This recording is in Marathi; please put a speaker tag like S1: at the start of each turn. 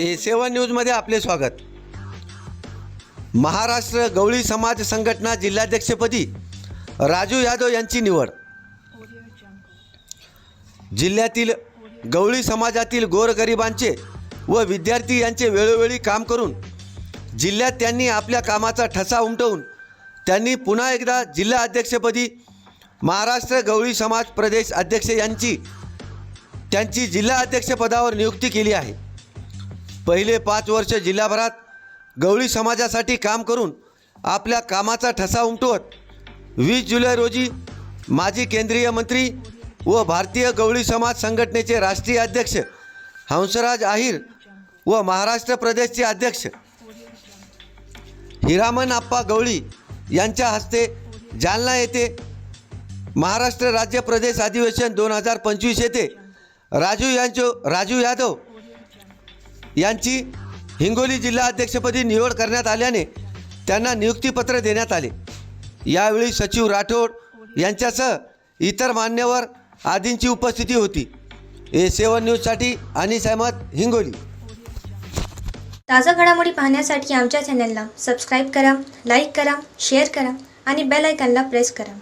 S1: ए सेवन न्यूजमध्ये आपले स्वागत. महाराष्ट्र गवळी समाज संघटना जिल्हाध्यक्षपदी राजू यादव यांची निवड. जिल्ह्यातील गवळी समाजातील गोरगरिबांचे व विद्यार्थी यांचे वेळोवेळी काम करून जिल्ह्यात त्यांनी आपल्या कामाचा ठसा उमटवून त्यांनी पुन्हा एकदा जिल्हा अध्यक्षपदी महाराष्ट्र गवळी समाज प्रदेश अध्यक्ष यांची त्यांची जिल्हा अध्यक्षपदावर नियुक्ती केली आहे. पहिले पाच वर्ष जिल्हाभरात गवळी समाजासाठी काम करून आपल्या कामाचा ठसा उमटवत वीस जुलै रोजी माजी केंद्रीय मंत्री व भारतीय गवळी समाज संघटनेचे राष्ट्रीय अध्यक्ष हंसराज आहिर व महाराष्ट्र प्रदेशचे अध्यक्ष हिरामन आप्पा गवळी यांच्या हस्ते जालना येथे महाराष्ट्र राज्य प्रदेश अधिवेशन दोन हजार पंचवीस येथे राजू यांचो राजू यादव यांची हिंगोली जिल्हा अध्यक्षपदी निवड करण्यात आल्याने त्यांना नियुक्तीपत्र देण्यात आले. यावेळी सचिव राठोड यांच्यासह इतर मान्यवर आदींची उपस्थिती होती. ए सेवन न्यूजसाठी अनिस अहमद हिंगोली.
S2: ताज्या घडामोडी पाहण्यासाठी आमच्या चॅनलला सबस्क्राईब करा लाईक करा शेअर करा आणि बेल आयकॉनला प्रेस करा.